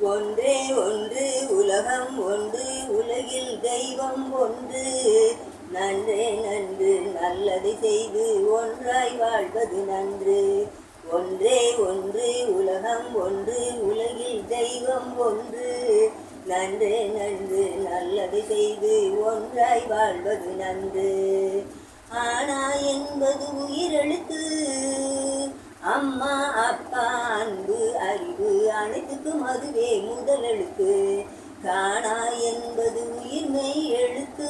ஒன்றே ஒன்று உலகம் ஒன்று உலகில் தெய்வம் ஒன்று. நன்றே நன்று நல்லதை செய்து ஒன்றாய் வாழ்வது நன்று. ஒன்றே ஒன்று உலகம் ஒன்று உலகில் தெய்வம் ஒன்று. நன்றே நன்று நல்லது செய்து ஒன்றாய் வாழ்வது நன்று. ஆனா என்பது உயிரெழுத்து. அம்மா அப்பா அன்பு அறிவு அனைத்துக்கும் அதுவே முதல் எழுத்து. காணா என்பது உயிர்மை எழுத்து.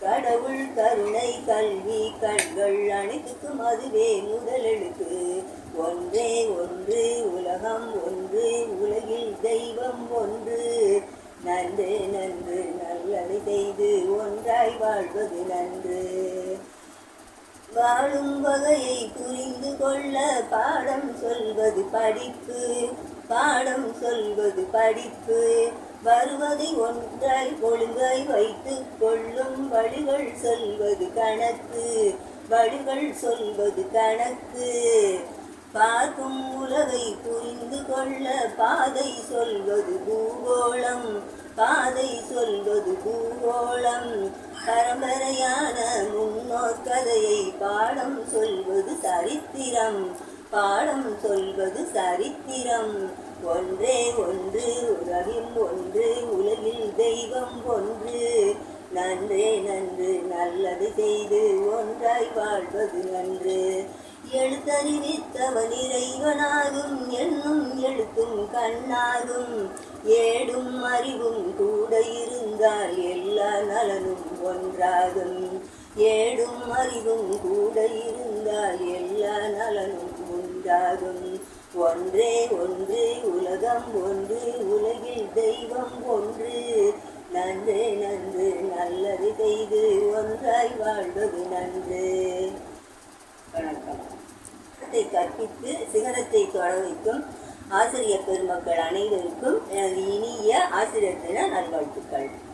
கடவுள் கருணை கல்வி கண்கள் அனைத்துக்கும் அதுவே முதல் எழுத்து. ஒன்றே ஒன்று உலகம் ஒன்று உலகில் தெய்வம் ஒன்று. நன்று நன்று நல்லதை செய்து ஒன்றாய் வாழ்வது நன்று. வாழும் வகையை புரிந்து கொள்ள பாடம் சொல்வது படிப்பு பாடம் சொல்வது படிப்பு. வருவதை ஒன்றாய் ஒழுங்காய் வைத்துக் கொள்ளும் வழிகள் சொல்வது கணக்கு வழிகள் சொல்வது கணக்கு. பார்க்கும் உலகை புரிந்து கொள்ள பாதை சொல்வது பூகோளம் பாதை சொல்வது பூகோளம். பரம்பரையான முன்னோர் கதையை பாடம் சொல்வது சரித்திரம். பாடம் சொல்வது சரித்திரம். ஒன்றே ஒன்று உலகில் ஒன்று உலகில் தெய்வம் ஒன்று. நன்றே நன்று நல்லது செய்து ஒன்றாய் வாழ்வது நன்று. எழுத்தறிவித்தவன் இறைவனாகும் என்னும் எழுத்தும் கண்ணாகும். ஏடும் அறிவும் கூட இருந்தால் எல்லா நலனும் ஒன்றாகும். ஏடும் அறிவும் கூட இருந்தால் எல்லா நலனும் உண்டாகும். ஒன்றே ஒன்று உலகம் ஒன்று உலகில் தெய்வம் ஒன்று. நன்றே நன்று நல்லது செய்து ஒன்றாய் வாழ்வது நன்று. வணக்கம் சிகரத்தை கற்பித்து சிகரத்தை தொட வைக்கும் ஆசிரியர் பெருமக்கள் அனைவருக்கும் எனது இனிய ஆசிரியர் தின நல்வாழ்த்துக்கள்.